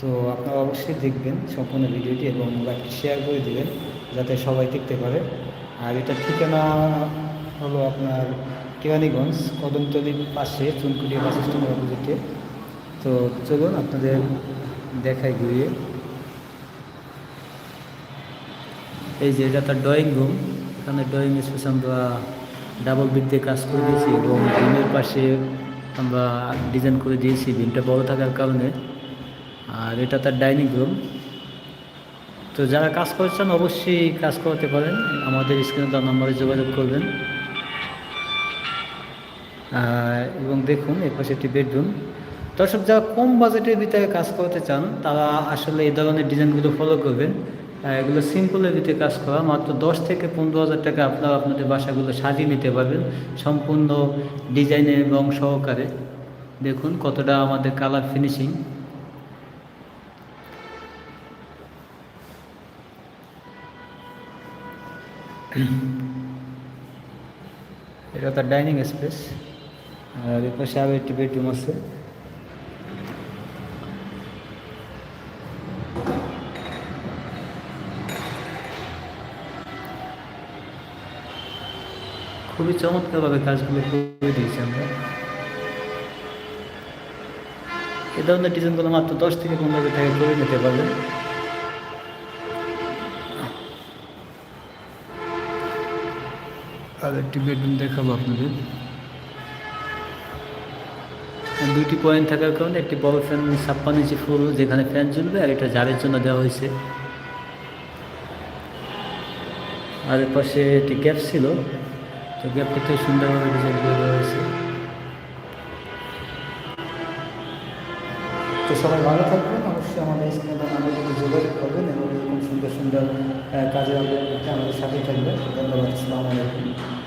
তো আপনারা অবশ্যই দেখবেন সম্পূর্ণ ভিডিওটি এবং লাইকটি শেয়ার করে দেবেন, যাতে সবাই দেখতে পারে। আর এটার ঠিকানা হলো আপনার কেরানীগঞ্জ কদমতলির পাশে চুনকুটিয়া বাস স্ট্যান্ডের অপোজিটে। তো চলুন আপনাদের দেখায় ঘুরিয়ে। এই যে এটা তার ড্রয়িং রুম এখানে ড্রয়িং স্পেস আমরা ডাবল বিট দিয়ে কাজ করে দিয়েছি এবং রুমের পাশে আমরা ডিজাইন করে দিয়েছি বিনটা বড় থাকার কারণে। আর এটা তার ডাইনিং রুম। তো যারা কাজ করছেন অবশ্যই কাজ করতে পারেন। আমাদের স্ক্রিনে তার নম্বরে যোগাযোগ করবেন। এবং দেখুন এর পাশে একটি বেডরুম। দর্শক, যারা কম বাজেটের ভিতরে কাজ করতে চান, তারা আসলে এই ধরনের ডিজাইনগুলো ফলো করবেন। এগুলো সিম্পলের ভিতরে কাজ করা। মাত্র দশ থেকে পনেরো হাজার টাকা আপনারা আপনাদের বাসাগুলো সাজিয়ে নিতে পারবেন সম্পূর্ণ ডিজাইনের এবং সহকারে। দেখুন কতটা আমাদের কালার ফিনিশিং এটা তার ডাইনিং স্পেস। আর এর পাশে আরও একটি বেডরুম আছে। খুবই চমৎকারভাবে কাজগুলো করে দিয়েছি আমরা। এ ধরনের ডিজাইনগুলো মাত্র দশ থেকে পনেরো টাকা করে নিতে পারবেন। আর একটি বেডরুম দেখাবো আপনাদের। দুইটি পয়েন্ট থাকার কারণে একটি বড় ফ্যান ছাপ্পান্ন ইঞ্চি ফুল যেখানে ফ্যান চলবে আর এটা জারের জন্য দেওয়া হয়েছে। আর পাশে একটি গ্যাপ ছিল। তো গ্যাপটিতে সুন্দরভাবে ডিজাইন করে দেওয়া হয়েছে। তো সবাই ভালো থাকবেন। অবশ্যই আমাদের স্ক্রিনে আমাদের যোগাযোগ করবেন এবং সুন্দর সুন্দর আপডেট করতে আমাদের সাথে থাকবে। ধন্যবাদ। আসসালামু আলাইকুম।